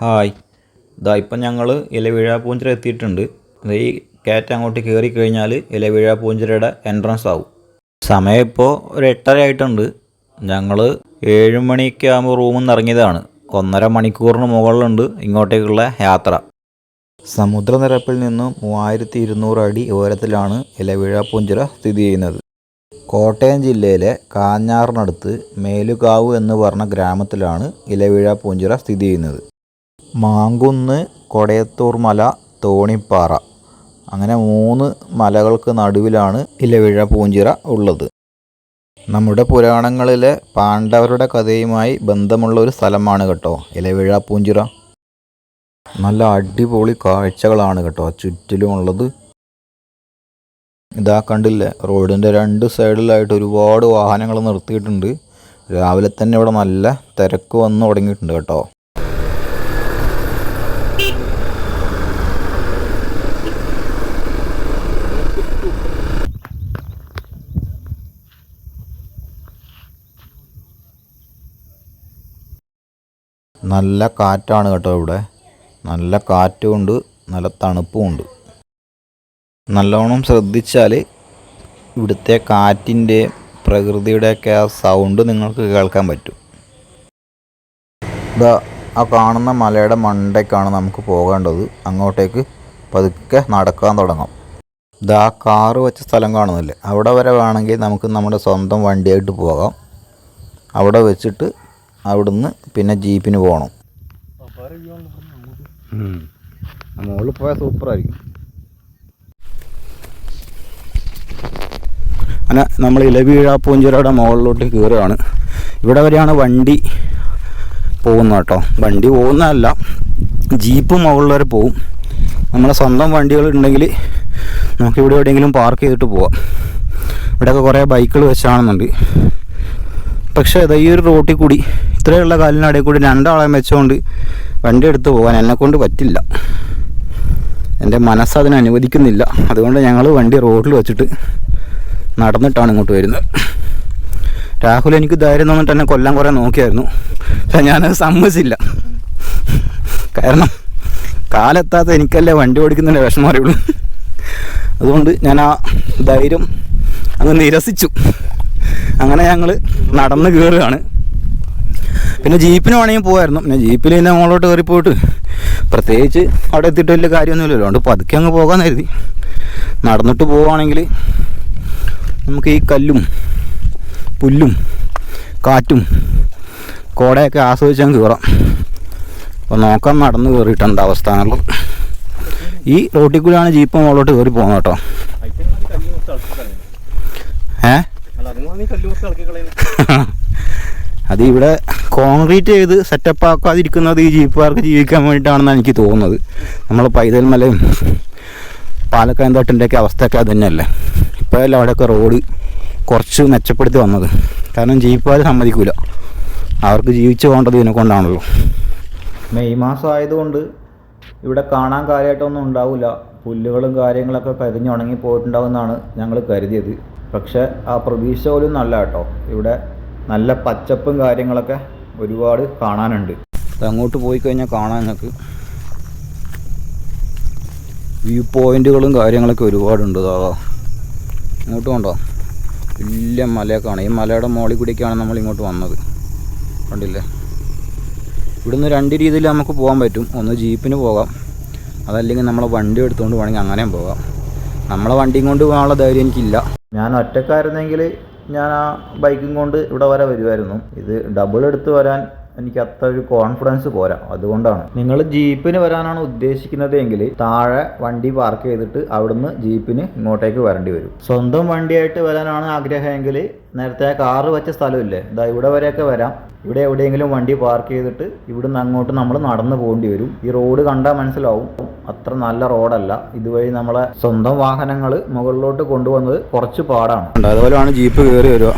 Hi. ഇതാ ഇപ്പം ഞങ്ങൾ ഇലവിഴ പൂഞ്ചിറ എത്തിയിട്ടുണ്ട്. ഈ കയറ്റം അങ്ങോട്ട് കയറി കഴിഞ്ഞാൽ ഇലവിഴ പൂഞ്ചിറയുടെ എൻട്രൻസ് ആവും. സമയം ഇപ്പോൾ ഒരു എട്ടര ആയിട്ടുണ്ട്. ഞങ്ങൾ ഏഴ് മണിയൊക്കെ ആകുമ്പോൾ റൂമിൽ നിന്ന് ഇറങ്ങിയതാണ്. ഒന്നര മണിക്കൂറിന് മുകളിലുണ്ട് ഇങ്ങോട്ടേക്കുള്ള യാത്ര. സമുദ്രനിരപ്പിൽ നിന്നും മൂവായിരത്തി ഇരുന്നൂറ് അടി ഉയരത്തിലാണ് ഇലവിഴ പൂഞ്ചിറ സ്ഥിതി ചെയ്യുന്നത്. കോട്ടയം ജില്ലയിലെ കാഞ്ഞാറിനടുത്ത് മേലുകാവ് എന്ന് പറഞ്ഞ ഗ്രാമത്തിലാണ് ഇലവിഴ പൂഞ്ചിറ സ്ഥിതി ചെയ്യുന്നത്. മാങ്കുന്ന് കൊടയത്തൂർ മല തോണിപ്പാറ. അങ്ങനെ മൂന്ന് മലകൾക്ക് നടുവിലാണ് ഇലവിഴ പൂഞ്ചിറ ഉള്ളത്. നമ്മുടെ പുരാണങ്ങളിലെ പാണ്ഡവരുടെ കഥയുമായി ബന്ധമുള്ള ഒരു സ്ഥലമാണ് കേട്ടോ ഇലവിഴ പൂഞ്ചിറ. നല്ല അടിപൊളി കാഴ്ചകളാണ് കേട്ടോ ചുറ്റിലുമുള്ളത് ഇതാ കണ്ടില്ലേ റോഡിന്റെ രണ്ട് സൈഡിലായിട്ട് ഒരുപാട് വാഹനങ്ങൾ നിർത്തിയിട്ടുണ്ട്. രാവിലെ തന്നെ ഇവിടെ നല്ല തിരക്ക് വന്ന് തുടങ്ങിയിട്ടുണ്ട് കേട്ടോ. നല്ല കാറ്റാണ് കേട്ടോ ഇവിടെ. നല്ല കാറ്റുമുണ്ട് നല്ല തണുപ്പുമുണ്ട്. നല്ലോണം ശ്രദ്ധിച്ചാൽ ഇവിടുത്തെ കാറ്റിന്റെ പ്രകൃതിയുടെയൊക്കെ ആ സൗണ്ട് നിങ്ങൾക്ക് കേൾക്കാൻ പറ്റും. ഇതാ ആ കാണുന്ന മലയുടെ മണ്ടയ്ക്കാണ് നമുക്ക് പോകേണ്ടത്. അങ്ങോട്ടേക്ക് പതുക്കെ നടക്കാൻ തുടങ്ങാം. ഇതാ കാറ് വെച്ച സ്ഥലം കാണുന്നില്ലേ? അവിടെ വരെ വേണമെങ്കിൽ നമുക്ക് നമ്മുടെ സ്വന്തം വണ്ടിയായിട്ട് പോകാം. അവിടെ വെച്ചിട്ട് അവിടുന്ന് പിന്നെ ജീപ്പിന് പോകണം മുകളിൽ പോയാൽ സൂപ്പറായിരിക്കും. അങ്ങനെ നമ്മൾ ഇലവീഴ പൂഞ്ചിരയുടെ മുകളിലോട്ട് കയറുകയാണ്. ഇവിടെ വരെയാണ് വണ്ടി പോകുന്നത് കേട്ടോ. വണ്ടി പോകുന്നതല്ല ജീപ്പ് മുകളിൽ വരെ പോകും. നമ്മളെ സ്വന്തം വണ്ടികൾ ഉണ്ടെങ്കിൽ നമുക്ക് ഇവിടെ എവിടെയെങ്കിലും പാർക്ക് ചെയ്തിട്ട് പോവാം. ഇവിടെയൊക്കെ കുറേ ബൈക്കുകൾ വെച്ചാണെന്നുണ്ട് പക്ഷേ ഈ ഒരു റോട്ടിൽ കൂടി ഇത്രയുള്ള കാലിനടയിൽ കൂടി രണ്ടാളെ വെച്ചുകൊണ്ട് വണ്ടി എടുത്ത് പോകാൻ എന്നെക്കൊണ്ട് പറ്റില്ല. എന്റെ മനസ്സ് അനുവദിക്കുന്നില്ല. അതുകൊണ്ട് ഞങ്ങൾ വണ്ടി റോഡിൽ വെച്ചിട്ട് നടന്നിട്ടാണ് ഇങ്ങോട്ട് വരുന്നത്. രാഹുൽ എനിക്ക് ധൈര്യം തന്നിട്ട് എന്നെ കൊല്ലം കുറേ നോക്കിയായിരുന്നു. പക്ഷെ ഞാനത് സമ്മതിച്ചില്ല. കാരണം കാലെത്താത്ത എനിക്കല്ലേ വണ്ടി ഓടിക്കുന്നതിന്റെ വിഷമം അറിയുള്ളൂ. അതുകൊണ്ട് ഞാൻ ആ ധൈര്യം അങ്ങ് നിരസിച്ചു. അങ്ങനെ ഞങ്ങൾ നടന്ന് കയറുകയാണ്. പിന്നെ ജീപ്പിന് വേണമെങ്കിൽ പോകായിരുന്നു പിന്നെ ജീപ്പിൽ തന്നെ മുകളിലോട്ട് കയറി പോയിട്ട് പ്രത്യേകിച്ച് അവിടെ എത്തിയിട്ട് വലിയ കാര്യമൊന്നുമില്ലല്ലോ. അതുകൊണ്ട് പതുക്കെ അങ്ങ് പോകാൻ കരുതി. നടന്നിട്ട് പോവുകയാണെങ്കിൽ നമുക്ക് ഈ കല്ലും പുല്ലും കാറ്റും കോടയൊക്കെ ആസ്വദിച്ച് അങ്ങ് കയറാം. അപ്പോൾ നോക്കാൻ നടന്ന് കയറിയിട്ടുണ്ട് അവസ്ഥ എന്നുള്ളത്. ഈ റോട്ടിൽ കൂടിയാണ് ജീപ്പ് മുകളിലോട്ട് കയറി പോകുന്നത് കേട്ടോ. ഏ? അത് ഇവിടെ കോൺക്രീറ്റ് ചെയ്ത് സെറ്റപ്പ് ആക്കാതിരിക്കുന്നത് ഈ ജീപ്പുകാർക്ക് ജീവിക്കാൻ വേണ്ടിയിട്ടാണെന്നാണ് എനിക്ക് തോന്നുന്നത്. നമ്മൾ പൈതൽ മലയും പാലക്കയം തോട്ടിന്റെയൊക്കെ അവസ്ഥയൊക്കെ അത് തന്നെയല്ലേ ഇപ്പോഴല്ല അവിടെയൊക്കെ റോഡ് കുറച്ച് മെച്ചപ്പെടുത്തി വന്നത്. കാരണം ജീപ്പുകാർ സമ്മതിക്കില്ല അവർക്ക് ജീവിച്ചു പോകേണ്ടത് ഇതിനെ കൊണ്ടാണല്ലോ. മെയ് മാസം ആയതുകൊണ്ട് ഇവിടെ കാണാൻ കാര്യമായിട്ടൊന്നും ഉണ്ടാവില്ല. പുല്ലുകളും കാര്യങ്ങളൊക്കെ കരിഞ്ഞുണങ്ങി പോയിട്ടുണ്ടാവുമെന്നാണ് ഞങ്ങൾ കരുതിയത്. പക്ഷേ ആ പ്രതീക്ഷ പോലും നല്ല കേട്ടോ ഇവിടെ നല്ല പച്ചപ്പും കാര്യങ്ങളൊക്കെ ഒരുപാട് കാണാനുണ്ട്. അങ്ങോട്ട് പോയി കഴിഞ്ഞാൽ കാണാൻ നിങ്ങൾക്ക് വ്യൂ പോയിന്റുകളും കാര്യങ്ങളൊക്കെ ഒരുപാടുണ്ട് ഇതാ ഇങ്ങോട്ട് കൊണ്ടോ? വലിയ മലയൊക്കെയാണ്. ഈ മലയുടെ മുകളിൽ കൂടിയൊക്കെയാണ് നമ്മൾ ഇങ്ങോട്ട് വന്നത്. കണ്ടില്ലേ? ഇവിടുന്ന് രണ്ട് രീതിയിൽ നമുക്ക് പോകാൻ പറ്റും. ഒന്ന് ജീപ്പിന് പോകാം. അതല്ലെങ്കിൽ നമ്മളെ വണ്ടി എടുത്തുകൊണ്ട് വേണമെങ്കിൽ അങ്ങനെയും പോകാം. നമ്മളെ വണ്ടിയും കൊണ്ട് പോകാനുള്ള ധൈര്യം എനിക്കില്ല. ഞാൻ ഒറ്റക്കായിരുന്നെങ്കിൽ ഞാൻ ആ ബൈക്കും കൊണ്ട് ഇവിടെ വരെ വരുമായിരുന്നു ഇത് ഡബിൾ എടുത്ത് വരാൻ എനിക്ക് അത്ര ഒരു കോൺഫിഡൻസ് പോരാ. അതുകൊണ്ടാണ്. നിങ്ങൾ ജീപ്പിന് വരാനാണ് ഉദ്ദേശിക്കുന്നത് എങ്കിൽ താഴെ വണ്ടി പാർക്ക് ചെയ്തിട്ട് അവിടുന്ന് ജീപ്പിന് ഇങ്ങോട്ടേക്ക് വരേണ്ടി വരും. സ്വന്തം വണ്ടിയായിട്ട് വരാനാണ് ആഗ്രഹമെങ്കിൽ നേരത്തെ കാറ് വെച്ച സ്ഥലമില്ലേ? ഇതാ ഇവിടെ വരെയൊക്കെ വരാം. ഇവിടെ എവിടെയെങ്കിലും വണ്ടി പാർക്ക് ചെയ്തിട്ട് ഇവിടുന്ന് അങ്ങോട്ട് നമ്മൾ നടന്നു പോകേണ്ടി വരും. ഈ റോഡ് കണ്ടാൽ മനസ്സിലാവും. അത്ര നല്ല റോഡല്ല ഇതുവഴി നമ്മളെ സ്വന്തം വാഹനങ്ങൾ മുകളിലോട്ട് കൊണ്ടുവന്നത് കുറച്ച് പാടാണ്. അതുപോലെയാണ് ജീപ്പ് കയറി വരിക.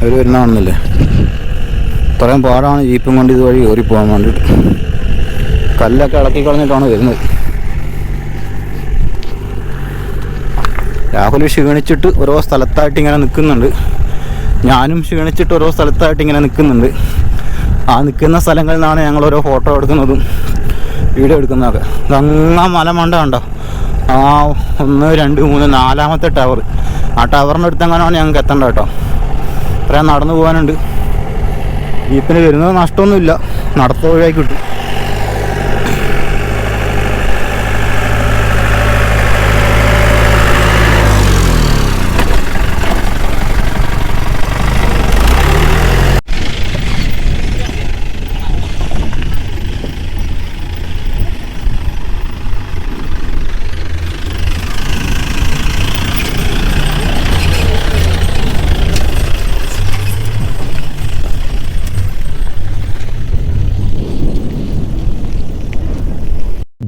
അവർ വരുന്നതാണെന്നില്ലേ? ഇത്രയും പാടാണ് ജീപ്പും കൊണ്ട് ഇതുവഴി കയറി പോകാൻ വേണ്ടിയിട്ട്. കല്ലൊക്കെ ഇളക്കി കളഞ്ഞിട്ടാണ് വരുന്നത്. രാഹുൽ ക്ഷീണിച്ചിട്ട് ഓരോ സ്ഥലത്തായിട്ട് ഇങ്ങനെ നിൽക്കുന്നുണ്ട്. ഞാനും ക്ഷീണിച്ചിട്ട് ഓരോ സ്ഥലത്തായിട്ട് ഇങ്ങനെ നിൽക്കുന്നുണ്ട്. ആ നിൽക്കുന്ന സ്ഥലങ്ങളിൽ നിന്നാണ് ഞങ്ങൾ ഓരോ ഫോട്ടോ എടുക്കുന്നതും വീഡിയോ എടുക്കുന്നതൊക്കെ. ഇതങ്ങ മല മണ്ട കണ്ടോ? ആ ഒന്ന് രണ്ട് മൂന്ന് നാലാമത്തെ ടവർ. ആ ടവറിന്റെ അടുത്തെങ്ങാനാണ് ഞങ്ങൾക്ക് എത്തേണ്ടത് കേട്ടോ. ഇത്രയും നടന്നു പോകാനുണ്ട്. ജീപ്പിന് വരുന്നത് നഷ്ടമൊന്നുമില്ല. നടത്ത വഴിയായി കിട്ടും.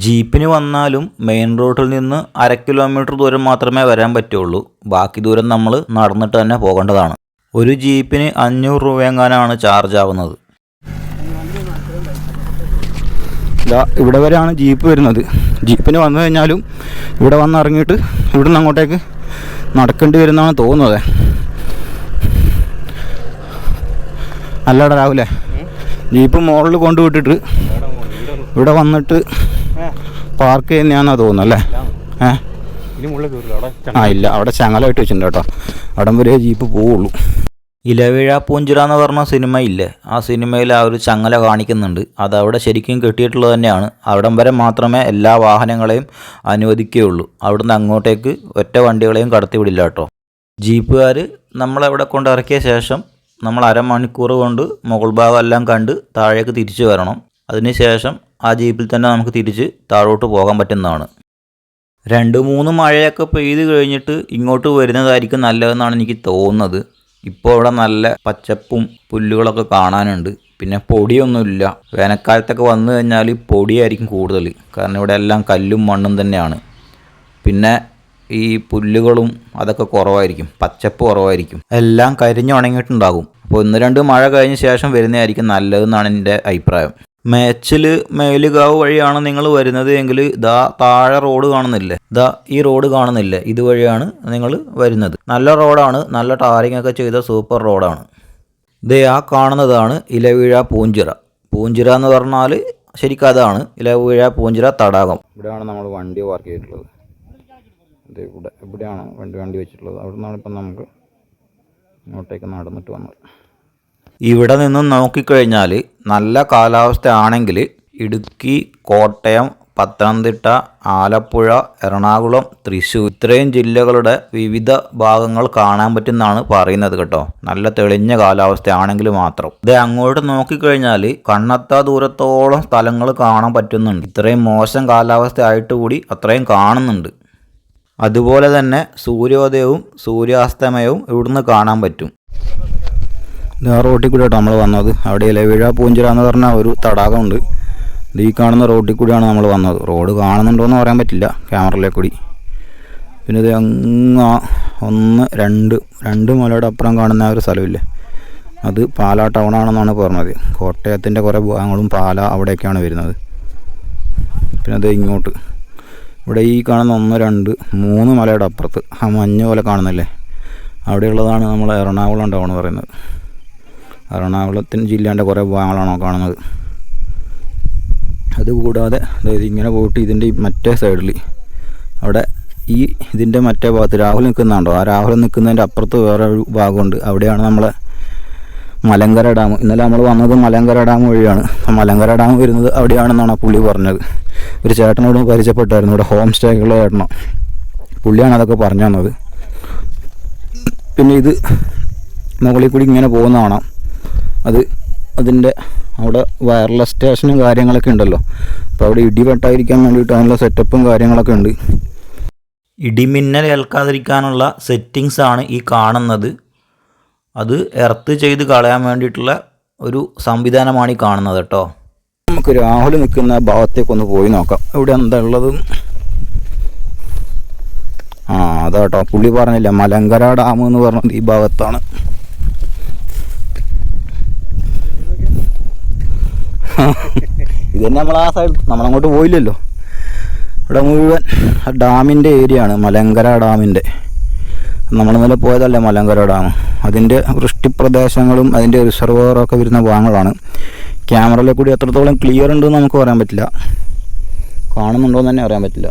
ജീപ്പിന് വന്നാലും മെയിൻ റോഡിൽ നിന്ന് അര കിലോമീറ്റർ ദൂരം മാത്രമേ വരാൻ പറ്റുള്ളൂ. ബാക്കി ദൂരം നമ്മൾ നടന്നിട്ട് തന്നെ പോകേണ്ടതാണ്. ഒരു ജീപ്പിന് അഞ്ഞൂറ് രൂപയെങ്ങാനാണ് ചാർജ് ആവുന്നത്. ഇവിടെ വരെയാണ് ജീപ്പ് വരുന്നത്. ജീപ്പിന് വന്നു കഴിഞ്ഞാലും ഇവിടെ വന്ന് ഇറങ്ങിയിട്ട് നിന്ന് അങ്ങോട്ടേക്ക് നടക്കേണ്ടി വരുന്നതാണ് തോന്നുന്നത്. അല്ലടാ രാവിലെ ജീപ്പ് മുകളിൽ കൊണ്ടുവിട്ടിട്ട് ഇവിടെ വന്നിട്ട് പാർക്ക് തന്നെയാണെന്നാ തോന്നുന്നു അല്ലേ? ആ ഇല്ല അവിടെ ചങ്ങലായിട്ട് വെച്ചിട്ടുണ്ട് കേട്ടോ. അവിടം വരെ ജീപ്പ് പോവുള്ളൂ. ഇലവിഴ പൂഞ്ചിറ എന്ന് പറഞ്ഞ സിനിമ ഇല്ലേ? ആ സിനിമയിൽ ആ ഒരു ചങ്ങല കാണിക്കുന്നുണ്ട്. അത് അവിടെ ശരിക്കും കെട്ടിയിട്ടുള്ളത് തന്നെയാണ്. അവിടം വരെ മാത്രമേ എല്ലാ വാഹനങ്ങളെയും അനുവദിക്കുകയുള്ളൂ. അവിടുന്ന് അങ്ങോട്ടേക്ക് ഒറ്റ വണ്ടികളെയും കടത്തിവിടില്ല കേട്ടോ. ജീപ്പുകാർ നമ്മളവിടെ കൊണ്ട് ഇറക്കിയ ശേഷം നമ്മൾ അരമണിക്കൂർ കൊണ്ട് മുകൾ ഭാഗം എല്ലാം കണ്ട് താഴേക്ക് തിരിച്ചു വരണം. അതിനുശേഷം ആ ജീപ്പിൽ തന്നെ നമുക്ക് തിരിച്ച് താഴോട്ട് പോകാൻ പറ്റുന്നതാണ്. രണ്ട് മൂന്ന് മഴയൊക്കെ പെയ്ത് കഴിഞ്ഞിട്ട് ഇങ്ങോട്ട് വരുന്നതായിരിക്കും നല്ലതെന്നാണ് എനിക്ക് തോന്നുന്നത്. ഇപ്പോൾ ഇവിടെ നല്ല പച്ചപ്പും പുല്ലുകളൊക്കെ കാണാനുണ്ട്. പിന്നെ പൊടിയൊന്നുമില്ല. വേനൽക്കാലത്തൊക്കെ വന്നു കഴിഞ്ഞാൽ പൊടിയായിരിക്കും കൂടുതൽ. കാരണം ഇവിടെ എല്ലാം കല്ലും മണ്ണും തന്നെയാണ്. പിന്നെ ഈ പുല്ലുകളും അതൊക്കെ കുറവായിരിക്കും. പച്ചപ്പ് കുറവായിരിക്കും. എല്ലാം കരിഞ്ഞുണങ്ങിയിട്ടുണ്ടാകും. അപ്പോൾ ഒന്ന് രണ്ട് മഴ കഴിഞ്ഞ ശേഷം വരുന്നതായിരിക്കും നല്ലതെന്നാണ് എന്റെ അഭിപ്രായം. മേച്ചിൽ മേലുകാവ് വഴിയാണ് നിങ്ങൾ വരുന്നത് എങ്കിൽ ദാ താഴെ റോഡ് കാണുന്നില്ലേ? ദാ ഈ റോഡ് കാണുന്നില്ലേ? ഇതുവഴിയാണ് നിങ്ങൾ വരുന്നത്. നല്ല റോഡാണ്. നല്ല ടാറിംഗ് ഒക്കെ ചെയ്ത സൂപ്പർ റോഡാണ്. ദേ ആ കാണുന്നതാണ് ഇലവീഴ പൂഞ്ചിറ. പൂഞ്ചിറ എന്ന് പറഞ്ഞാൽ ശരിക്കും അതാണ്. ഇലവീഴ പൂഞ്ചിറ തടാകം. ഇവിടെയാണ് നമ്മൾ വണ്ടി പാർക്ക് ചെയ്തിട്ടുള്ളത്. ഇവിടെ ഇവിടെയാണ് വണ്ടി വണ്ടി വെച്ചിട്ടുള്ളത്. അവിടെ നിന്നാണ് ഇപ്പം നമുക്ക് ഇങ്ങോട്ടേക്ക് നടന്നിട്ട് വന്നത്. ഇവിടെ നിന്നും നോക്കിക്കഴിഞ്ഞാൽ നല്ല കാലാവസ്ഥ ആണെങ്കിൽ ഇടുക്കി കോട്ടയം പത്തനംതിട്ട ആലപ്പുഴ എറണാകുളം തൃശ്ശൂർ ഇത്രയും ജില്ലകളുടെ വിവിധ ഭാഗങ്ങൾ കാണാൻ പറ്റുന്നതാണ് പറയുന്നത് കേട്ടോ. നല്ല തെളിഞ്ഞ കാലാവസ്ഥ ആണെങ്കിൽ മാത്രം. ഇത് അങ്ങോട്ട് നോക്കിക്കഴിഞ്ഞാൽ കണ്ണെത്താ ദൂരത്തോളം സ്ഥലങ്ങൾ കാണാൻ പറ്റുന്നുണ്ട്. ഇത്രയും മോശം കാലാവസ്ഥ ആയിട്ട് കൂടി അത്രയും കാണുന്നുണ്ട്. അതുപോലെ തന്നെ സൂര്യോദയവും സൂര്യാസ്തമയവും ഇവിടുന്ന് കാണാൻ പറ്റും. ആ റോട്ടിൽ കൂടെ കേട്ടോ നമ്മൾ വന്നത്. അവിടെ ഇലവിഴ പൂഞ്ചിറ എന്ന് പറഞ്ഞ ഒരു തടാകമുണ്ട്. ഇത് ഈ കാണുന്ന റോട്ടിൽ കൂടിയാണ് നമ്മൾ വന്നത്. റോഡ് കാണുന്നുണ്ടോ എന്ന് പറയാൻ പറ്റില്ല. ക്യാമറയിലെ കൂടി. പിന്നെ ഇത് അങ്ങ് ഒന്ന് രണ്ട് രണ്ട് മലയുടെ അപ്പുറം കാണുന്ന ഒരു സ്ഥലമില്ലേ? അത് പാലാ ടൗണാണെന്നാണ് പറഞ്ഞത്. കോട്ടയത്തിന്റെ കുറേ ഭാഗങ്ങളും പാല അവിടെയൊക്കെയാണ് വരുന്നത്. പിന്നെ അത് ഇങ്ങോട്ട്. ഇവിടെ ഈ കാണുന്ന ഒന്ന് രണ്ട് മൂന്ന് മലയുടെ അപ്പുറത്ത്. ആ മഞ്ഞ് പോലെ കാണുന്നില്ലേ? അവിടെയുള്ളതാണ് നമ്മൾ എറണാകുളം ടൗൺ പറയുന്നത്. എറണാകുളത്തിന് ജില്ലേന്റെ കുറേ ഭാഗങ്ങളാണോ കാണുന്നത്. അതുകൂടാതെ അതായത് ഇങ്ങനെ പോയിട്ട് ഇതിന്റെ മറ്റേ സൈഡിൽ അവിടെ ഈ ഇതിന്റെ മറ്റേ ഭാഗത്ത് രാഹുൽ നിൽക്കുന്നുണ്ടോ? ആ രാഹുൽ നിൽക്കുന്നതിന്റെ അപ്പുറത്ത് വേറെ ഒരു ഭാഗമുണ്ട്. അവിടെയാണ് നമ്മളെ മലങ്കര ഡാം. ഇന്നലെ നമ്മൾ വന്നത് മലങ്കര ഡാം വഴിയാണ്. മലങ്കര ഡാം വരുന്നത് അവിടെയാണെന്നാണ് പുള്ളി പറഞ്ഞത്. ഒരു ചേട്ടനോട് പരിചയപ്പെട്ടായിരുന്നു. ഇവിടെ ഹോം സ്റ്റേക്കുള്ള ചേട്ടനോ. പുള്ളിയാണ് അതൊക്കെ പറഞ്ഞു തന്നത്. പിന്നെ ഇത് മുകളിൽ കൂടി ഇങ്ങനെ പോകുന്ന കാണാം അത് അതിന്റെ അവിടെ വയർലെസ് സ്റ്റേഷനും കാര്യങ്ങളൊക്കെ ഉണ്ടല്ലോ. അപ്പോൾ അവിടെ ഇടി വെട്ടാതിരിക്കാൻ വേണ്ടിയിട്ട് അതിനുള്ള സെറ്റപ്പും കാര്യങ്ങളൊക്കെ ഉണ്ട്. ഇടിമിന്നൽ ഏൽക്കാതിരിക്കാനുള്ള സെറ്റിങ്സ് ആണ് ഈ കാണുന്നത്. അത് എർത്ത് ചെയ്ത് കളയാൻ വേണ്ടിയിട്ടുള്ള ഒരു സംവിധാനമാണ് ഈ കാണുന്നത് കേട്ടോ. നമുക്ക് രാഹുൽ നിൽക്കുന്ന ഭാഗത്തേക്കൊന്ന് പോയി നോക്കാം. ഇവിടെ എന്താ ഉള്ളത്? ആ അതാട്ടോ പുള്ളി പറഞ്ഞില്ല മലങ്കര ഡാം എന്ന് പറഞ്ഞത് ഈ ഭാഗത്താണ്. ഇത് തന്നെ നമ്മൾ ആ സൈഡ് നമ്മളങ്ങോട്ട് പോയില്ലല്ലോ. ഇവിടെ മുഴുവൻ ആ ഡാമിന്റെ ഏരിയ ആണ് മലങ്കര ഡാമിന്റെ നമ്മൾ ഇന്നലെ പോയതല്ലേ മലങ്കര ഡാം? അതിന്റെ വൃഷ്ടിപ്രദേശങ്ങളും അതിന്റെ റിസർവറൊക്കെ വരുന്ന ഭാഗങ്ങളാണ്. ക്യാമറയിലെ കൂടി എത്രത്തോളം ക്ലിയർ ഉണ്ടെന്ന് നമുക്ക് പറയാൻ പറ്റില്ല. കാണുന്നുണ്ടോ എന്ന് തന്നെ അറിയാൻ പറ്റില്ല.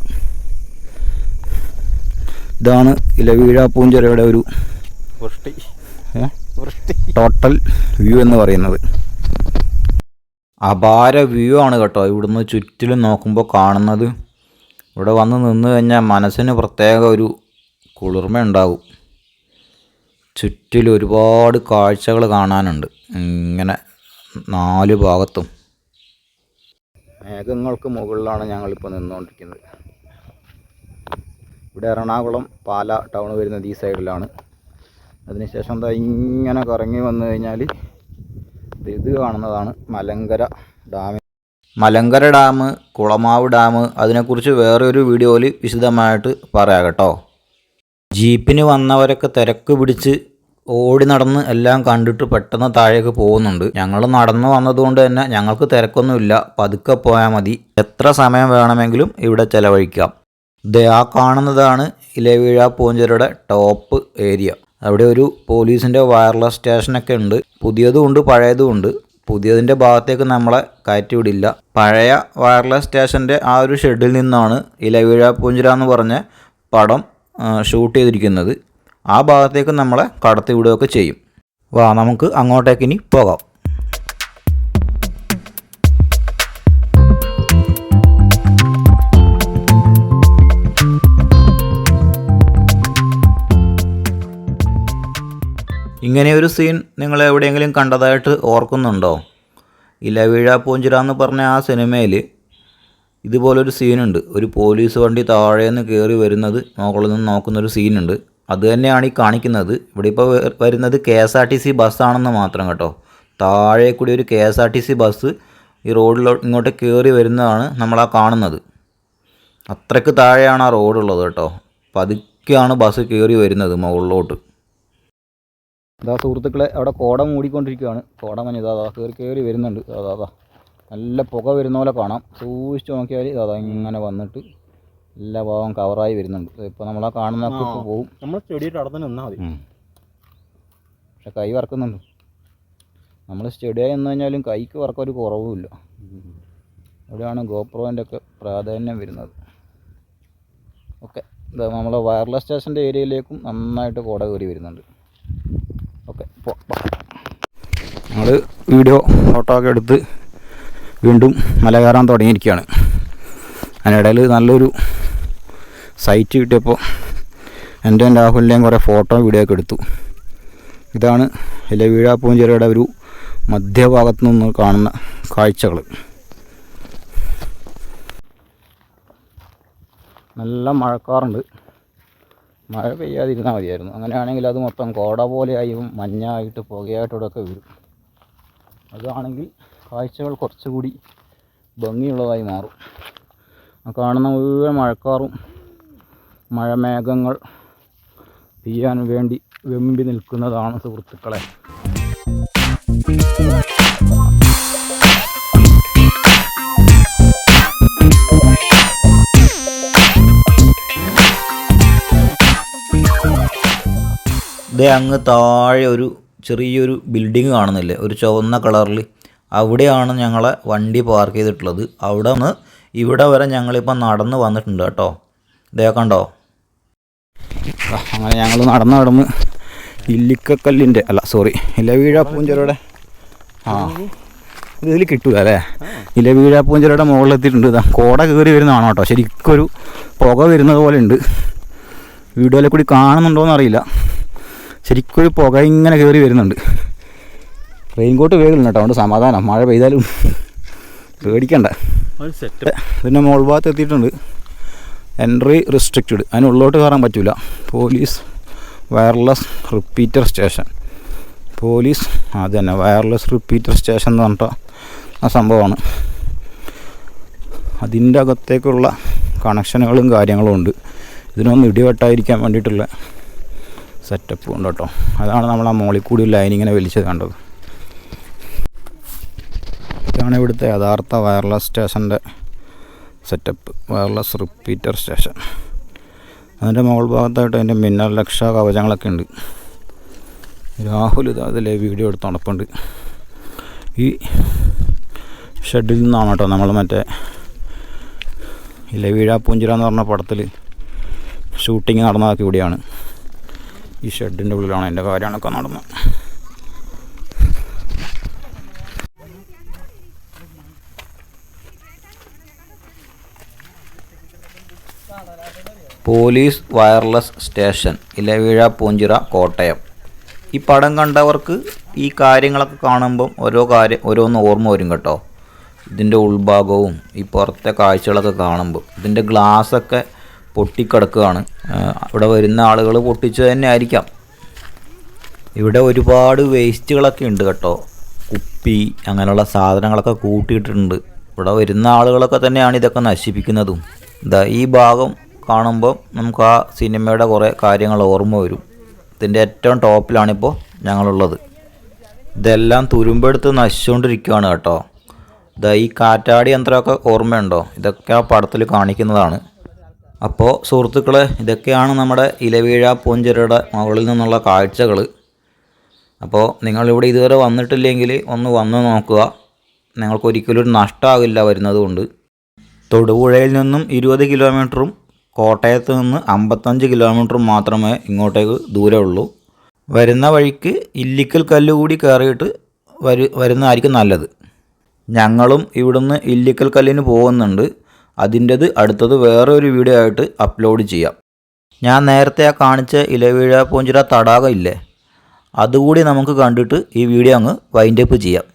ഇതാണ് ഇലവീഴ പൂഞ്ചിറയുടെ ഒരു വൃഷ്ടി. വൃഷ്ടി. ടോട്ടൽ വ്യൂ എന്ന് പറയുന്നത്. അപാര വ്യൂ ആണ് കേട്ടോ. ഇവിടുന്ന് ചുറ്റിലും നോക്കുമ്പോൾ കാണുന്നത്. ഇവിടെ വന്ന് നിന്ന് കഴിഞ്ഞാൽ മനസ്സിന് പ്രത്യേക ഒരു കുളിർമ ഉണ്ടാവും ചുറ്റിലും ഒരുപാട് കാഴ്ചകൾ കാണാനുണ്ട്. ഇങ്ങനെ നാല് ഭാഗത്തും. മേഘങ്ങൾക്ക് മുകളിലാണ് ഞങ്ങളിപ്പോൾ നിന്നുകൊണ്ടിരിക്കുന്നത് ഇവിടെ എറണാകുളം പാല ടൗൺ വരുന്നത് ഈ സൈഡിലാണ് അതിനുശേഷം എന്താ ഇങ്ങനെ കറങ്ങി വന്നു കഴിഞ്ഞാൽ ഇത് കാണുന്നതാണ് Malankara dam Malankara dam Kulamavu dam അതിനെക്കുറിച്ച് വേറെ ഒരു വീഡിയോയിൽ വിശദമായിട്ട് പറയാം കേട്ടോ. ജീപ്പിന് വന്നവരൊക്കെ തിരക്ക് പിടിച്ച് ഓടി നടന്ന് എല്ലാം കണ്ടിട്ട് പെട്ടെന്ന് താഴേക്ക് പോകുന്നുണ്ട്. ഞങ്ങൾ നടന്നു വന്നതുകൊണ്ട് തന്നെ ഞങ്ങൾക്ക് തിരക്കൊന്നുമില്ല. പതുക്കെ പോയാൽ മതി. എത്ര സമയം വേണമെങ്കിലും ഇവിടെ ചിലവഴിക്കാം. ദേ ആ കാണുന്നതാണ് ഇലവീഴ പൂഞ്ചരുടെ ടോപ്പ് ഏരിയ. അവിടെ ഒരു പോലീസിന്റെ വയർലെസ് സ്റ്റേഷനൊക്കെ ഉണ്ട്. പുതിയതും ഉണ്ട് പഴയതും ഉണ്ട്. പുതിയതിന്റെ ഭാഗത്തേക്ക് നമ്മളെ കയറ്റിവിടില്ല പഴയ വയർലെസ് സ്റ്റേഷന്റെ ആ ഒരു ഷെഡിൽ നിന്നാണ് ഇലവീഴ പൂഞ്ചിര എന്ന് പറഞ്ഞ പടം ഷൂട്ട് ചെയ്തിരിക്കുന്നത്. ആ ഭാഗത്തേക്ക് നമ്മളെ കടത്തി വിടുകയൊക്കെ ചെയ്യും. വാ നമുക്ക് അങ്ങോട്ടേക്ക് ഇനി പോകാം. ഇങ്ങനെ ഒരു സീൻ നിങ്ങൾ എവിടെയെങ്കിലും കണ്ടതായിട്ട് ഓർക്കുന്നുണ്ടോ? ഇലവീഴ പൂഞ്ചിറ എന്ന് പറഞ്ഞ ആ സിനിമയിൽ ഇതുപോലൊരു സീനുണ്ട് ഒരു പോലീസ് വണ്ടി താഴെ നിന്ന് കയറി വരുന്നത് മുകളിൽ നിന്ന് നോക്കുന്നൊരു സീനുണ്ട് അത് തന്നെയാണ് ഈ കാണിക്കുന്നത്. ഇവിടെ ഇപ്പോൾ വരുന്നത് K S R T C ബസ്സാണെന്ന് മാത്രം കേട്ടോ. താഴെ കൂടി ഒരു K S R T C bus ഈ റോഡിൽ ഇങ്ങോട്ട് കയറി വരുന്നതാണ് നമ്മൾ ആ കാണുന്നത്. അത്രയ്ക്ക് താഴെയാണ് ആ റോഡുള്ളത് കേട്ടോ. പതുക്കെയാണ് ബസ് കയറി വരുന്നത് മുകളിലോട്ട്. അതാ സുഹൃത്തുക്കളെ അവിടെ കോട മൂടിക്കൊണ്ടിരിക്കുകയാണ്. കോട മഞ്ഞ് ഇതാ കയറി കയറി വരുന്നുണ്ട്. അതാ അതാ നല്ല പുക വരുന്ന പോലെ കാണാം. സൂക്ഷിച്ച് നോക്കിയാൽ അതാ ഇങ്ങനെ വന്നിട്ട് എല്ലാ ഭാഗവും കവറായി വരുന്നുണ്ട്. ഇപ്പോൾ നമ്മളാ കാണുന്ന പോകും നമ്മൾ ചെടിയുടെ അവിടെ തന്നെ നിന്നാൽ മതി. പക്ഷെ കൈ വറക്കുന്നുണ്ട്. നമ്മൾ സ്റ്റഡിയായി നിന്ന് കഴിഞ്ഞാലും കൈക്ക് വറക്കം ഒരു കുറവുമില്ല. അവിടെയാണ് ഗോപ്രോന്റെ ഒക്കെ പ്രാധാന്യം വരുന്നത്. ഓക്കെ. ഇത് നമ്മളെ വയർലെസ് സ്റ്റേഷന്റെ ഏരിയയിലേക്കും നന്നായിട്ട് കോട കയറി വരുന്നുണ്ട്. ഞങ്ങൾ വീഡിയോ ഫോട്ടോ ഒക്കെ എടുത്ത് വീണ്ടും മല കയറാൻ തുടങ്ങിയിരിക്കുകയാണ്. അതിനിടയിൽ നല്ലൊരു സൈറ്റ് കിട്ടിയപ്പോൾ എന്റെ രാഹുലിന്റെയും കുറേ ഫോട്ടോ വീഡിയോ ഒക്കെ എടുത്തു. ഇതാണ് ഇലവീഴ പൂഞ്ചിറയുടെ ഒരു മധ്യഭാഗത്തു നിന്ന് കാണുന്ന കാഴ്ചകൾ നല്ല മഴക്കാറുണ്ട്. മഴ പെയ്യാതിരുന്നാൽ മതിയായിരുന്നു. അങ്ങനെയാണെങ്കിൽ അത് മൊത്തം കോട പോലെയായും മഞ്ഞായിട്ട് പുകയായിട്ട് ഇവിടെയൊക്കെ വരും. അതാണെങ്കിൽ കാഴ്ചകൾ കുറച്ചുകൂടി ഭംഗിയുള്ളതായി മാറും. ആ കാണുന്ന മുഴുവൻ മഴക്കാറും മഴമേഘങ്ങൾ പെയ്യാൻ വേണ്ടി വെമ്പി നിൽക്കുന്നതാണ് സുഹൃത്തുക്കളെ. ദേ അങ്ങ് താഴെ ഒരു ചെറിയൊരു ബിൽഡിങ് കാണുന്നില്ലേ? ഒരു ചുവന്ന കളറിൽ അവിടെയാണ് ഞങ്ങളെ വണ്ടി പാർക്ക് ചെയ്തിട്ടുള്ളത്. അവിടെ നിന്ന് ഇവിടെ വരെ ഞങ്ങളിപ്പോൾ നടന്ന് വന്നിട്ടുണ്ട് കേട്ടോ. കണ്ടോ? അങ്ങനെ ഞങ്ങൾ നടന്ന് നടന്ന് ഇല്ലിക്കക്കല്ലിന്റെ അല്ല സോറി ഇലവീഴ പൂഞ്ചിറയുടെ ആ. ഇത് ഇതിൽ കിട്ടൂല അല്ലേ? ഇലവീഴ പൂഞ്ചിറയുടെ മുകളിലെത്തിയിട്ടുണ്ട്. ഇതാ കോട കയറി വരുന്നതാണോ കേട്ടോ. ശരിക്കൊരു പുക വരുന്നത് പോലെ ഉണ്ട്. വീഡിയോയിൽ കൂടി കാണുന്നുണ്ടോയെന്ന് അറിയില്ല. ശരിക്കും ഒരു പുക ഇങ്ങനെ കയറി വരുന്നുണ്ട്. റെയിൻകോട്ട് വേഗമില്ല കേട്ടോ അതുകൊണ്ട് സമാധാനം. മഴ പെയ്താലും പേടിക്കണ്ട. ഇതിന്റെ മോൾ ഭാഗത്ത് എത്തിയിട്ടുണ്ട്. എൻട്രി റിസ്ട്രിക്റ്റഡ് അതിനുള്ളോട്ട് കയറാൻ പറ്റില്ല police wireless repeater station police അത് തന്നെ വയർലെസ് റിപ്പീറ്റർ സ്റ്റേഷൻ എന്ന് പറഞ്ഞിട്ട് ആ സംഭവമാണ്. അതിന്റെ അകത്തേക്കുള്ള കണക്ഷനുകളും കാര്യങ്ങളും ഉണ്ട്. ഇതിനൊന്നും ഇടിവെട്ടായിരിക്കാൻ വേണ്ടിയിട്ടുള്ള സെറ്റപ്പ് ഉണ്ട് കേട്ടോ. അതാണ് നമ്മൾ ആ മോളിൽ കൂടി ലൈനിങ്ങനെ വലിച്ചത് കണ്ടത്. ഇതാണ് ഇവിടുത്തെ യഥാർത്ഥ വയർലെസ് സ്റ്റേഷന്റെ സെറ്റപ്പ് വയർലെസ് റിപ്പീറ്റർ സ്റ്റേഷൻ അതിന്റെ മുകൾ ഭാഗത്തായിട്ട് അതിന്റെ മിന്നൽ രക്ഷാ കവചങ്ങളൊക്കെ ഉണ്ട്. രാഹുൽ അതിലെ വീഡിയോ എടുത്ത് നടപ്പുണ്ട്. ഈ ഷെഡിൽ നിന്നാണ് കേട്ടോ നമ്മൾ മറ്റേ ഇലവീഴ പൂഞ്ചിര എന്ന് പറഞ്ഞ പടത്തിൽ ഷൂട്ടിങ് നടന്നതൊക്കെ ഇവിടെയാണ്. ഈ ഷെഡിന്റെ ഉള്ളിലാണ് എന്റെ കാര്യങ്ങളൊക്കെ നടന്നത്. Police wireless station Elaveezha Poonjira Kottayam. ഈ പടം കണ്ടവർക്ക് ഈ കാര്യങ്ങളൊക്കെ കാണുമ്പം ഓരോ കാര്യം ഓരോന്ന് ഓർമ്മ വരും കേട്ടോ. ഇതിന്റെ ഉൾഭാഗവും ഈ പുറത്തെ കാഴ്ചകളൊക്കെ കാണുമ്പോൾ ഇതിന്റെ ഗ്ലാസ്സൊക്കെ പൊട്ടിക്കിടക്കുകയാണ്. ഇവിടെ വരുന്ന ആളുകൾ പൊട്ടിച്ചു തന്നെ ആയിരിക്കാം. ഇവിടെ ഒരുപാട് വേസ്റ്റുകളൊക്കെ ഉണ്ട് കേട്ടോ. കുപ്പി അങ്ങനെയുള്ള സാധനങ്ങളൊക്കെ കൂട്ടിയിട്ടുണ്ട്. ഇവിടെ വരുന്ന ആളുകളൊക്കെ തന്നെയാണ് ഇതൊക്കെ നശിപ്പിക്കുന്നതും. ഇതാ ഈ ഭാഗം കാണുമ്പോൾ നമുക്ക് ആ സിനിമയുടെ കുറേ കാര്യങ്ങൾ ഓർമ്മ വരും. ഇതിന്റെ ഏറ്റവും ടോപ്പിലാണിപ്പോൾ ഞങ്ങളുള്ളത്. ഇതെല്ലാം തുരുമ്പെടുത്ത് നശിച്ചുകൊണ്ടിരിക്കുകയാണ് കേട്ടോ. ഇതാ ഈ കാറ്റാടി യന്ത്രമൊക്കെ ഓർമ്മയുണ്ടോ? ഇതൊക്കെ ആ പടത്തിൽ കാണിക്കുന്നതാണ്. അപ്പോൾ സുഹൃത്തുക്കളെ ഇതൊക്കെയാണ് നമ്മുടെ ഇലവീഴ പൂഞ്ചിരയുടെ മുകളിൽ നിന്നുള്ള കാഴ്ചകൾ. അപ്പോൾ നിങ്ങളിവിടെ ഇതുവരെ വന്നിട്ടില്ലെങ്കിൽ ഒന്ന് വന്ന് നോക്കുക. നിങ്ങൾക്ക് ഒരിക്കലും ഒരു നഷ്ടമാകില്ല വരുന്നത് കൊണ്ട് തൊടുപുഴയിൽ നിന്നും ഇരുപത് കിലോമീറ്ററും കോട്ടയത്ത് നിന്ന് അമ്പത്തഞ്ച് കിലോമീറ്ററും മാത്രമേ ഇങ്ങോട്ടേക്ക് ദൂരമുള്ളൂ. വരുന്ന വഴിക്ക് ഇല്ലിക്കൽ കല്ല് കൂടി കയറിയിട്ട് വരു വരുന്നതായിരിക്കും നല്ലത്. ഞങ്ങളും ഇവിടുന്ന് ഇല്ലിക്കൽ കല്ലിന് പോകുന്നുണ്ട്. അതിന്റെത് അടുത്തത് വേറെ ഒരു വീഡിയോ ആയിട്ട് അപ്ലോഡ് ചെയ്യാം. ഞാൻ നേരത്തെ ആ കാണിച്ച ഇലവീഴ പൂഞ്ചിറ തടാകം ഇല്ലേ? അതുകൂടി നമുക്ക് കണ്ടിട്ട് ഈ വീഡിയോ അങ്ങ് വൈൻഡ് അപ്പ് ചെയ്യാം.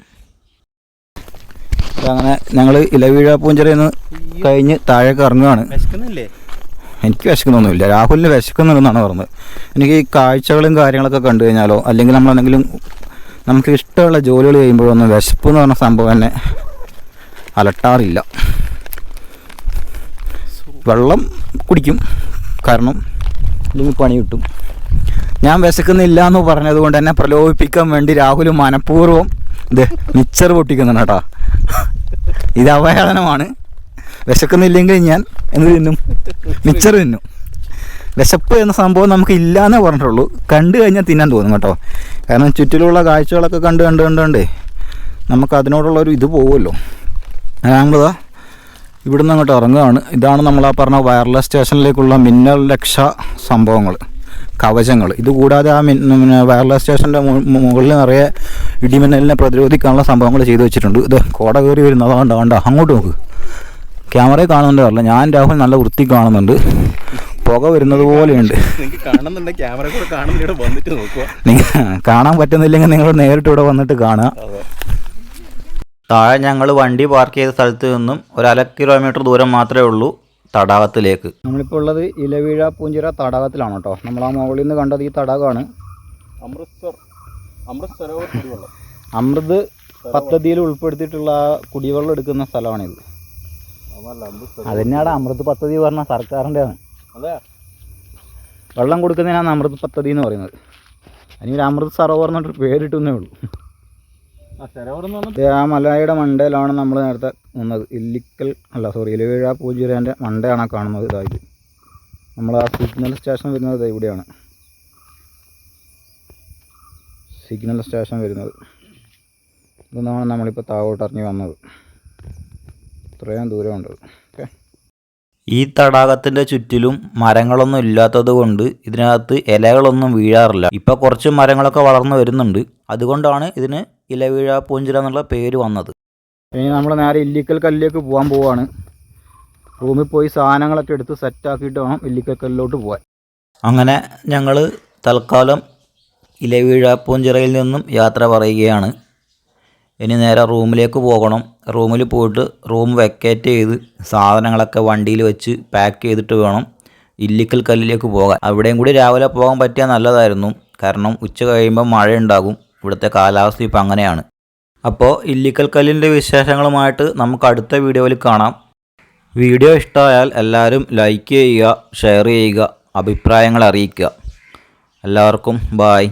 അങ്ങനെ ഞങ്ങൾ ഇലവീഴ പൂഞ്ചിറയിൽ നിന്ന് കഴിഞ്ഞ് താഴേക്ക് ഇറങ്ങുകയാണ് എനിക്ക് വിശക്കുന്നൊന്നുമില്ല. രാഹുലിന് വിശക്കുന്നുണ്ടെന്നാണ് പറഞ്ഞത്. എനിക്ക് ഈ കാഴ്ചകളും കാര്യങ്ങളൊക്കെ കണ്ടു കഴിഞ്ഞാലോ അല്ലെങ്കിൽ നമ്മളെന്തെങ്കിലും നമുക്ക് ഇഷ്ടമുള്ള ജോലികൾ ചെയ്യുമ്പോഴൊന്നും വിശപ്പ് എന്ന് പറഞ്ഞ സംഭവം തന്നെ അലട്ടാറില്ല. വെള്ളം കുടിക്കും. കാരണം ഇല്ലെങ്കിൽ പണി കിട്ടും. ഞാൻ വിശക്കുന്നില്ല എന്ന് പറഞ്ഞത് കൊണ്ട് എന്നെ പ്രലോഭിപ്പിക്കാൻ വേണ്ടി രാഹുൽ മനഃപൂർവം ഇത് മിച്ചർ പൊട്ടിക്കുന്നുണ്ട് കേട്ടോ. ഇത് അവഹേളനമാണ്. വിശക്കുന്നില്ലെങ്കിൽ ഞാൻ എന്ത് തിന്നും? മിച്ചർ തിന്നും. വിശപ്പ് എന്ന സംഭവം നമുക്ക് ഇല്ല എന്നേ പറഞ്ഞിട്ടുള്ളൂ. കണ്ടു കഴിഞ്ഞാൽ തിന്നാൻ തോന്നും കേട്ടോ. കാരണം ചുറ്റിലുള്ള കാഴ്ചകളൊക്കെ കണ്ട് കണ്ട് കണ്ട് കണ്ടേ നമുക്ക് അതിനോടുള്ള ഒരു ഇത് പോകുമല്ലോ നമ്മളിതാ ഇവിടുന്ന് അങ്ങോട്ട് ഇറങ്ങുകയാണ്. ഇതാണ് നമ്മൾ ആ പറഞ്ഞ വയർലെസ് സ്റ്റേഷനിലേക്കുള്ള മിന്നൽ രക്ഷ സംഭവങ്ങൾ കവചങ്ങൾ. ഇതുകൂടാതെ ആ പിന്നെ വയർലെസ് സ്റ്റേഷന്റെ മുകളിൽ നിറയെ ഇടിമിന്നലിനെ പ്രതിരോധിക്കാനുള്ള സംഭവങ്ങൾ ചെയ്തു വെച്ചിട്ടുണ്ട്. ഇത് കോട കയറി വരുന്നത് അതുകൊണ്ട് വേണ്ട. അങ്ങോട്ട് നോക്ക്. ക്യാമറയിൽ കാണുന്നുണ്ട് അറിയില്ല ഞാൻ രാഹുൽ നല്ല വൃത്തി കാണുന്നുണ്ട്. പുക വരുന്നത് പോലെയുണ്ട്. കാണാൻ പറ്റുന്നില്ലെങ്കിൽ നിങ്ങൾ നേരിട്ട് ഇവിടെ വന്നിട്ട് കാണുക. താഴെ ഞങ്ങൾ വണ്ടി പാർക്ക് ചെയ്ത സ്ഥലത്ത് നിന്നും ഒരു അര കിലോമീറ്റർ ദൂരം മാത്രമേ ഉള്ളൂ തടാകത്തിലേക്ക്. നമ്മളിപ്പോൾ ഉള്ളത് ഇലവീഴ പൂഞ്ചിറ തടാകത്തിലാണ് കേട്ടോ. നമ്മൾ ആ മുകളിൽ നിന്ന് കണ്ടത് ഈ തടാകമാണ്. അമൃത്സർ അമൃത് സരോവർ കുടിവെള്ളം. അമൃത് പദ്ധതിയിൽ ഉൾപ്പെടുത്തിയിട്ടുള്ള ആ കുടിവെള്ളം എടുക്കുന്ന സ്ഥലമാണിത്. അതിനാണ് അമൃത് അതന്നെയാണ് അമൃത് പദ്ധതി പറഞ്ഞ സർക്കാരിന്റെ ആണ് അതെ. വെള്ളം കൊടുക്കുന്നതിനാണ് അമൃത് പദ്ധതി എന്ന് പറയുന്നത്. അതിന് ഒരു അമൃത് സരോവർ എന്നിട്ട് പേരിട്ടുന്നേ ഉള്ളൂ. ആ മലയുടെ മണ്ടയിലാണ് നമ്മൾ നേരത്തെ നിന്നത്. ഇല്ലിക്കൽ അല്ല സോറി ഇലവേഴ പൂജുരേന്റെ മണ്ടയാണ് കാണുന്നത് ഇതായത് നമ്മൾ ആ സിഗ്നൽ സ്റ്റേഷൻ വരുന്നത് ഇവിടെയാണ്. സിഗ്നൽ സ്റ്റേഷൻ വരുന്നത്. ഇതെന്നാണ് നമ്മളിപ്പോൾ താവോട്ട് ഇറങ്ങി വന്നത്. ഇത്രയും ദൂരമുണ്ട്. ഈ തടാകത്തിന്റെ ചുറ്റിലും മരങ്ങളൊന്നും ഇല്ലാത്തത് കൊണ്ട് ഇതിനകത്ത് ഇലകളൊന്നും വീഴാറില്ല. ഇപ്പോൾ കുറച്ച് മരങ്ങളൊക്കെ വളർന്നു വരുന്നുണ്ട്. അതുകൊണ്ടാണ് ഇതിന് ഇലവീഴ പൂഞ്ചിര എന്നുള്ള പേര് വന്നത്. ഇനി നമ്മൾ നേരെ ഇല്ലിക്കൽ കല്ലിലേക്ക് പോകാൻ പോവാണ്. റൂമിൽ പോയി സാധനങ്ങളൊക്കെ എടുത്ത് സെറ്റാക്കിയിട്ട് വേണം ഇല്ലിക്കൽ കല്ലിലോട്ട് പോകാൻ അങ്ങനെ ഞങ്ങൾ തൽക്കാലം ഇലവീഴ പൂഞ്ചിറയിൽ നിന്നും യാത്ര പറയുകയാണ്. ഇനി നേരെ റൂമിലേക്ക് പോകണം. റൂമിൽ പോയിട്ട് റൂം വെക്കേറ്റ് ചെയ്ത് സാധനങ്ങളൊക്കെ വണ്ടിയിൽ വെച്ച് പാക്ക് ചെയ്തിട്ട് വേണം ഇല്ലിക്കൽ കല്ലിലേക്ക് പോകാൻ. അവിടെയും കൂടി രാവിലെ പോകാൻ പറ്റിയാൽ നല്ലതായിരുന്നു. കാരണം ഉച്ച കഴിയുമ്പോൾ മഴ ഉണ്ടാകും ഇവിടുത്തെ കാലാവസ്ഥ ഇപ്പം അങ്ങനെയാണ്. അപ്പോൾ ഇല്ലിക്കൽ കല്ലിന്റെ വിശേഷങ്ങളുമായിട്ട് നമുക്ക് അടുത്ത വീഡിയോയിൽ കാണാം. വീഡിയോ ഇഷ്ടമായാൽ എല്ലാവരും ലൈക്ക് ചെയ്യുക ഷെയർ ചെയ്യുക അഭിപ്രായങ്ങൾ അറിയിക്കുക. എല്ലാവർക്കും ബായ്.